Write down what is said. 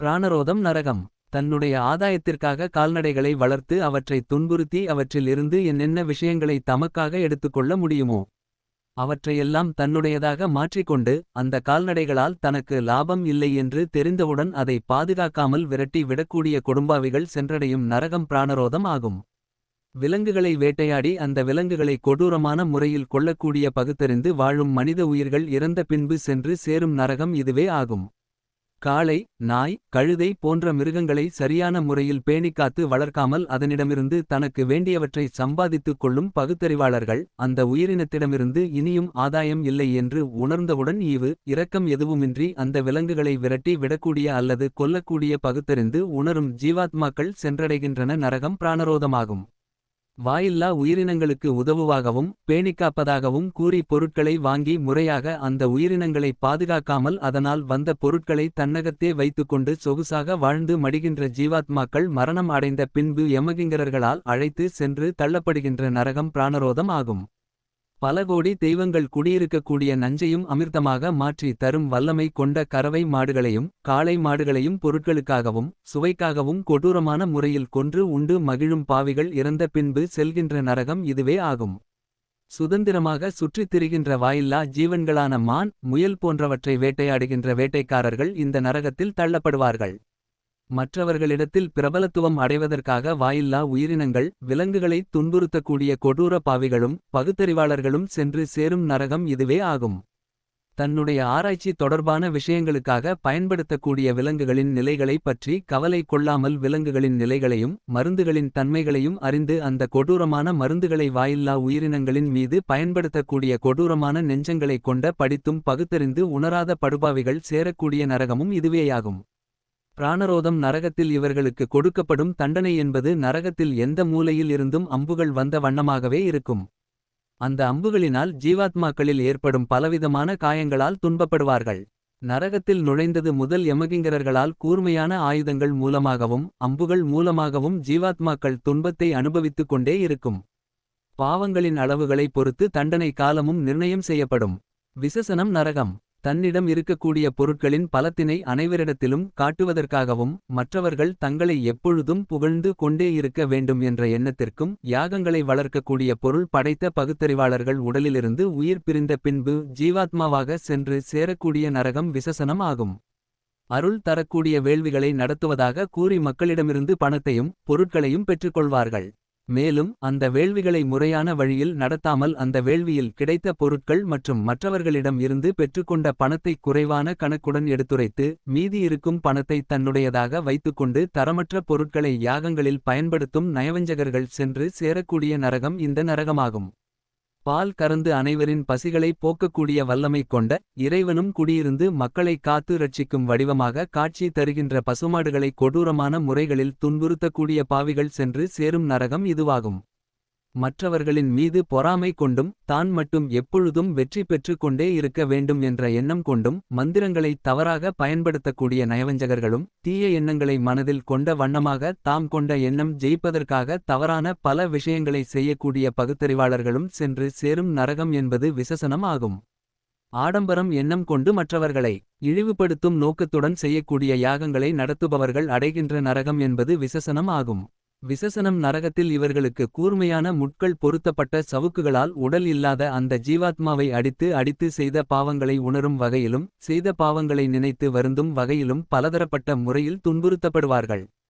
பிராணரோதம் நரகம். தன்னுடைய ஆதாயத்திற்காக கால்நடைகளை வளர்த்து அவற்றை துன்புறுத்தி அவற்றில் இருந்து என்னென்ன விஷயங்களை தமக்காக எடுத்துக்கொள்ள முடியுமோ அவற்றையெல்லாம் தன்னுடையதாக மாற்றிக்கொண்டு அந்த கால்நடைகளால் தனக்கு லாபம் இல்லை என்று தெரிந்தவுடன் அதை பாதுகாக்காமல் விரட்டி விடக்கூடிய கொடும்பாவிகள் சென்றடையும் நரகம் பிராணரோதம் ஆகும். விலங்குகளை வேட்டையாடி அந்த விலங்குகளை கொடூரமான முறையில் கொள்ளக்கூடிய பகுத்தறிந்து வாழும் மனித உயிர்கள் இறந்த பின்பு சென்று சேரும் நரகம் இதுவே ஆகும். காளை நாய் கழுதை போன்ற மிருகங்களை சரியான முறையில் பேணிக்காத்து வளர்க்காமல் அதனிடமிருந்து தனக்கு வேண்டியவற்றை சம்பாதித்துக் கொள்ளும் பகுத்தறிவாளர்கள் அந்த உயிரினத்திடமிருந்து இனியும் ஆதாயம் இல்லை என்று உணர்ந்தவுடன் ஈவு இரக்கம் எதுவுமின்றி அந்த விலங்குகளை விரட்டி விடக்கூடிய அல்லது கொல்லக்கூடிய பகுத்தறிந்து உணரும் ஜீவாத்மாக்கள் சென்றடைகின்றன நரகம் பிராணரோதமாகும். வாயில்லா உயிரினங்களுக்கு உதவுவாகவும் பேணிக்காப்பதாகவும் கூறி பொருட்களை வாங்கி முறையாக அந்த உயிரினங்களை பாதுகாக்காமல் அதனால் வந்த பொருட்களை தன்னகத்தே வைத்துக்கொண்டு சொகுசாக வாழ்ந்து மடிகின்ற ஜீவாத்மாக்கள் மரணம் அடைந்த பின்பு எமகிங்கரர்களால் அழைத்து சென்று தள்ளப்படுகின்ற நரகம் பிராணரோதம் ஆகும். பல கோடி தெய்வங்கள் குடியிருக்கக்கூடிய நஞ்சையும் அமிர்தமாக மாற்றி தரும் வல்லமை கொண்ட கறவை மாடுகளையும் காளை மாடுகளையும் பொருட்களுக்காகவும் சுவைக்காகவும் கொடூரமான முறையில் கொன்று உண்டு மகிழும் பாவிகள் இறந்த பின்பு செல்கின்ற நரகம் இதுவே ஆகும். சுதந்திரமாக சுற்றித் திரிகின்ற வாயில்லா ஜீவன்களான மான் முயல் போன்றவற்றை வேட்டையாடுகின்ற வேட்டைக்காரர்கள் இந்த நரகத்தில் தள்ளப்படுவார்கள். மற்றவர்களிடத்தில் பிரபலத்துவம் அடைவதற்காக வாயில்லா உயிரினங்கள் விலங்குகளை துன்புறுத்தக்கூடிய கொடூர பாவிகளும் பகுத்தறிவாளர்களும் சென்று சேரும் நரகம் இதுவே ஆகும். தன்னுடைய ஆராய்ச்சி தொடர்பான விஷயங்களுக்காக பயன்படுத்தக்கூடிய விலங்குகளின் நிலைகளைப் பற்றி கவலை கொள்ளாமல் விலங்குகளின் நிலைகளையும் மருந்துகளின் தன்மைகளையும் அறிந்து அந்த கொடூரமான மருந்துகளை வாயில்லா உயிரினங்களின் மீது பயன்படுத்தக்கூடிய கொடூரமான நெஞ்சங்களைக் கொண்ட படித்தும் பகுத்தறிந்து உணராத படுபாவிகள் சேரக்கூடிய நரகமும் இதுவேயாகும். பிராணரோதம் நரகத்தில் இவர்களுக்கு கொடுக்கப்படும் தண்டனை என்பது நரகத்தில் எந்த மூலையில் இருந்தும் அம்புகள் வந்த வண்ணமாகவே இருக்கும். அந்த அம்புகளினால் ஜீவாத்மாக்களில் ஏற்படும் பலவிதமான காயங்களால் துன்பப்படுவார்கள். நரகத்தில் நுழைந்தது முதல் யமகிங்கரர்களால் கூர்மையான ஆயுதங்கள் மூலமாகவும் அம்புகள் மூலமாகவும் ஜீவாத்மாக்கள் துன்பத்தை அனுபவித்துக் கொண்டே இருக்கும். பாவங்களின் அளவுகளை பொறுத்து தண்டனை காலமும் நிர்ணயம் செய்யப்படும். விசசனம் நரகம். தன்னிடம் இருக்கக்கூடிய பொருட்களின் பலத்தினை அனைவரிடத்திலும் காட்டுவதற்காகவும் மற்றவர்கள் தங்களை எப்பொழுதும் புகழ்ந்து கொண்டே இருக்க வேண்டும் என்ற எண்ணத்திற்கும் யாகங்களை வளர்க்கக்கூடிய பொருள் படைத்த பகுத்தறிவாளர்கள் உடலிலிருந்து உயிர் பிரிந்த பின்பு ஜீவாத்மாவாக சென்று சேரக்கூடிய நரகம் விசசனம் ஆகும். அருள் தரக்கூடிய வேள்விகளை நடத்துவதாக கூறி மக்களிடமிருந்து பணத்தையும் பொருட்களையும் பெற்றுக்கொள்வார்கள். மேலும் அந்த வேள்விகளை முறையான வழியில் நடத்தாமல் அந்த வேள்வியில் கிடைத்த பொருட்கள் மற்றும் மற்றவர்களிடம் இருந்து பெற்றுக்கொண்ட பணத்தை குறைவான கணக்குடன் எடுத்துரைத்து மீதி இருக்கும் பணத்தை தன்னுடையதாக வைத்துக்கொண்டு தரமற்ற பொருட்களை யாகங்களில் பயன்படுத்தும் நயவஞ்சகர்கள் சென்று சேரக்கூடிய நரகம் இந்த நரகமாகும். பால் கறந்து அனைவரின் பசிகளை போக்கக்கூடிய வல்லமை கொண்ட இறைவனும் குடியிருந்து மக்களை காத்து ரட்சிக்கும் வடிவமாக காட்சி தருகின்ற பசுமாடுகளை கொடூரமான முறைகளில் துன்புறுத்தக்கூடிய பாவிகள் சென்று சேரும் நரகம் இதுவாகும். மற்றவர்களின் மீது பொறாமை கொண்டும் தான் மட்டும் எப்பொழுதும் வெற்றி பெற்று கொண்டே இருக்க வேண்டும் என்ற எண்ணம் கொண்டும் மந்திரங்களை தவறாக பயன்படுத்தக்கூடிய நயவஞ்சகர்களும் தீய எண்ணங்களை மனதில் கொண்ட வண்ணமாக தாம் கொண்ட எண்ணம் ஜெயிப்பதற்காக தவறான பல விஷயங்களை செய்யக்கூடிய பகுத்தறிவாளர்களும் சென்று சேரும் நரகம் என்பது விசசனம் ஆகும். ஆடம்பரம் எண்ணம் கொண்டு மற்றவர்களை இழிவுபடுத்தும் நோக்கத்துடன் செய்யக்கூடிய யாகங்களை நடத்துபவர்கள் அடைகின்ற நரகம் என்பது விசசனம் ஆகும். விசசனம் நரகத்தில் இவர்களுக்கு கூர்மையான முட்கள் பொருத்தப்பட்ட சவுக்குகளால் உடல் இல்லாத அந்த ஜீவாத்மாவை அடித்து அடித்து செய்த பாவங்களை உணரும் வகையிலும் செய்த பாவங்களை நினைத்து வருந்தும் வகையிலும் பலதரப்பட்ட முறையில் துன்புறுத்தப்படுவார்கள்.